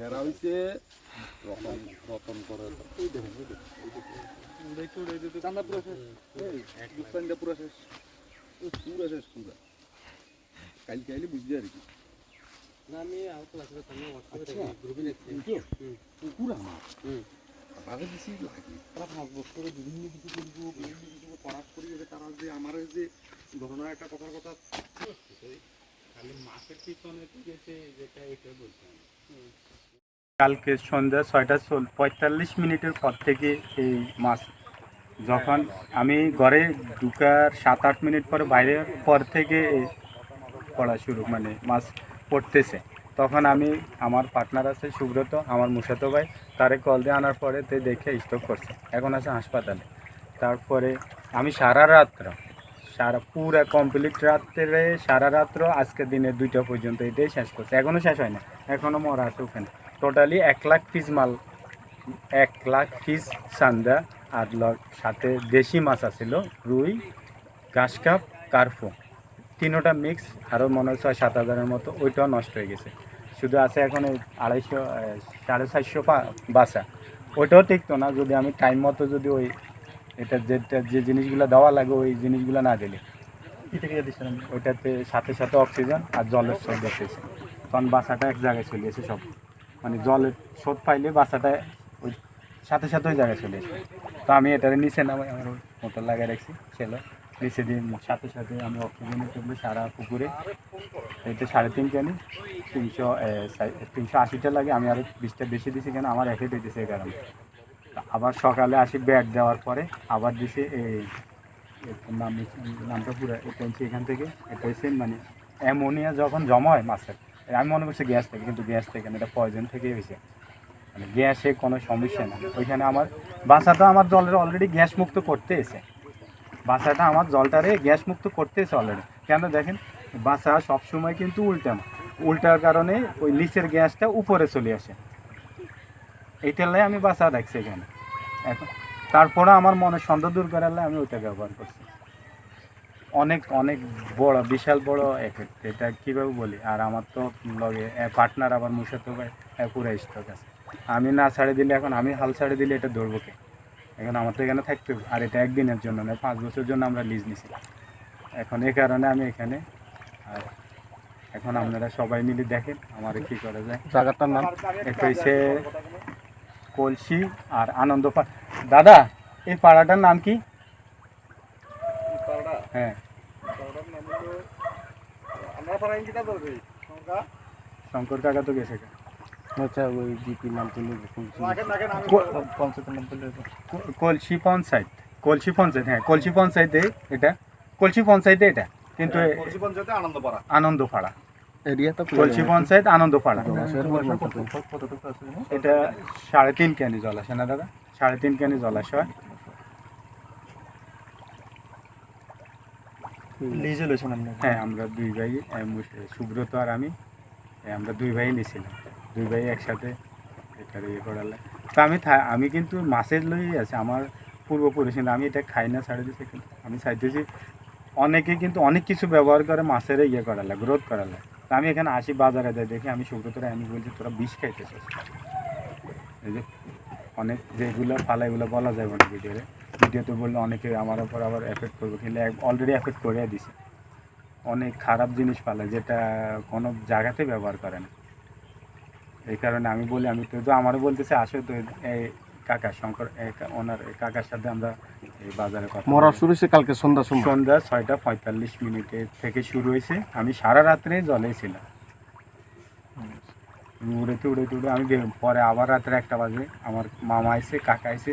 হেরা হইছে। রতন রতন করে। ওই দেখেন ওই দেখেন, ওই দেখেন। দেখছ ওই দেখছ, চান্দা পুরো শেষ এই দুষ্টানটা পুরো শেষ ও পুরো শেষ পুরো কালকে আইলে বুঝবে আর কি। আচ্ছা পুকুর আমার। বাঘে বেশি লাগে। তারা পাঁচ বছরে বিভিন্ন কিছু করব বিভিন্ন কিছু করার করি তারা যে আমার যে ঘটনা একটা কথার কথা। খালি মাছের পিছনে গেছে যেটা এটা বলছেন কালকে সন্ধ্যা ছয়টা পঁয়তাল্লিশ মিনিটের পর থেকে এই মাছ। যখন আমি ঘরে ঢুকার সাত আট মিনিট পরে বাইরে পর থেকে পড়া শুরু মানে মাছ পড়তেছে। তখন আমি আমার পার্টনার আছে সুব্রত, আমার মুসাতো ভাই, তারে কল দিয়ে আনার পরে তে দেখে স্টক করছে। এখন আছে হাসপাতালে। তারপরে আমি সারা রাত্র, সারা পুরা কমপ্লিট রাত্রে, সারা রাত্র আজকে দিনে দুইটা পর্যন্ত এটাই শেষ করছে। এখনও শেষ হয় না এখনও মরা আছে ওখানে। টোটালি এক লাখ পিস মাল। এক লাখ পিস সান্দা আর ল- সাথে দেশি মাছ আছিল রুই ঘাস কাপ কার্ফো তিনোটা মিক্স আরও মনে হয় ছয় সাত হাজারের মতো ওইটাও নষ্ট হয়ে গেছে। শুধু আছে এখন আড়াইশো সাড়ে চারশো পা বাসা ওইটাও টিকতো না যদি আমি টাইম মতো যদি ওই এটা যেটা যে জিনিসগুলো দেওয়া লাগে ওই জিনিসগুলো না দিলে। ওইটাতে সাথে সাথে অক্সিজেন আর জলের স্রোত দেখতেছে তখন বাসাটা এক জায়গায় চলে গেছে সব। মানে জলের স্রোত পাইলে বাসাটা ওই সাথে সাথে ওই জায়গায় চলে এসে তো আমি এটারে নিচে নামাই, আমার মোটর লাগাই রাখছি ছেলে নিচে দিয়ে সাথে সাথে আমি অক্সিজেনের টুকরো সারা পুকুরে এতে সাড়ে তিন কেনি তিনশো তিনশো আশিটা লাগে, আমি আরও বিশটা বেশি দিছি কেন, আমার একে দিতেছে কারণে। আবার সকালে আসি ব্যাট দেওয়ার পরে, আবার দিছে এই নাম নামটা পুরো এটা এখান থেকে এটা হচ্ছে মানে অ্যামোনিয়া যখন জমা হয় মাছের আমি মনে করছি গ্যাস থেকে, কিন্তু গ্যাস থেকে না, এটা পয়জন থেকেই হয়েছে। মানে গ্যাসে কোনো সমস্যা না ওইখানে আমার বাসাটা আমার জলের অলরেডি গ্যাস মুক্ত করতে এসে। বাসাটা আমার জলটারে গ্যাস মুক্ত করতে এসে অলরেডি কেন দেখেন? বাসা সবসময় কিন্তু উল্টা উল্টার কারণে ওই নিচের গ্যাসটা উপরে চলে আসে। এইটার লাই আমি বাসা রাখছি এখানে। এখন তারপরে আমার মনে সন্দেহ দূর করার আমি ওইটা ব্যবহার করছি। অনেক অনেক বড় বিশাল বড় এফেক্ট এটা কীভাবে বলি? আর আমার তো লগে পার্টনার আবার মুসাতো ভাই পুরো স্টক আছে। আমি না ছাড়ে দিলে এখন আমি হাল ছাড়ে দিলে এটা ধরবো কে? এখন আমার তো এখানে থাকতে হবে। আর এটা একদিনের জন্য নয় পাঁচ বছরের জন্য আমরা লিজ নিছিলাম। এখন এই কারণে আমি এখানে আর এখন আপনারা সবাই মিলে দেখেন আমার কি করা যায়। জায়গাটার নাম? এটা হচ্ছে কলসি আর আনন্দ পা- দাদা এই পাড়াটার নাম কি? হ্যাঁ। আমরা শঙ্কর কাকা তো গেছে আচ্ছা ওই জিপির নাম ক- কলসি পঞ্চায়েত কলসি পঞ্চায়েত হ্যাঁ কলসি পঞ্চায়েতে এটা কলসি পঞ্চায়েতে এটা কিন্তু এ- পঞ্চায়েতে আনন্দ পাড়া আনন্দপাড়া। এরিয়া তো কলসি পঞ্চায়েত আনন্দপাড়া। এটা সাড়ে তিন ক্যানি জলাশয় না দাদা? সাড়ে তিন ক্যানি জলাশয় লিজে লইছেন আপনি হ্যাঁ আমরা দুই ভাই সুব্রত আর আমি আমরা দুই ভাই নিয়েছিলাম দুই ভাই একসাথে এটার ইয়ে করালে। তো আমি থা- আমি কিন্তু মাছের লই আছে আমার পূর্বপুরুষ কিন্তু আমি এটা খাই না ছাড়ে দিচ্ছি কিন্তু। আমি চাইতেছি অনেকে কিন্তু অনেক কিছু ব্যবহার করে মাছের ইয়ে করালে গ্রোথ করালে। তো আমি এখানে আসি বাজারে যাই দেখি আমি সুব্রতরা আমি বলছি তোরা বিষ খাইতেছিস? এই যে অনেক যেগুলো ফালা এগুলো বলা যায় না ভিডিওতে। ভিডিওতে বললে অনেকে আমার উপর আবার এফেক্ট করবে। কিন্তু অলরেডি এফেক্ট করে দিছে। অনেক খারাপ জিনিস পালে যেটা কোনো জায়গাতে ব্যবহার করে না। এই কারণে আমি বলি আমি তো তো আমারও বলতেছে আসো তো এই কাকা শঙ্কর ওনার কাকার সাথে আমরা এই বাজারে কথা মরা শুরু হয়েছে কালকে সন্ধ্যা সময়। সন্ধ্যা ছয়টা পঁয়তাল্লিশ মিনিটে থেকে শুরু হয়েছে। আমি সারা রাত্রে জলে ছিলাম। উড়েতে উড়েতে উড়ে আমি পরে আবার রাত্রে একটা বাজে আমার মামা আইসে কাকা আইসে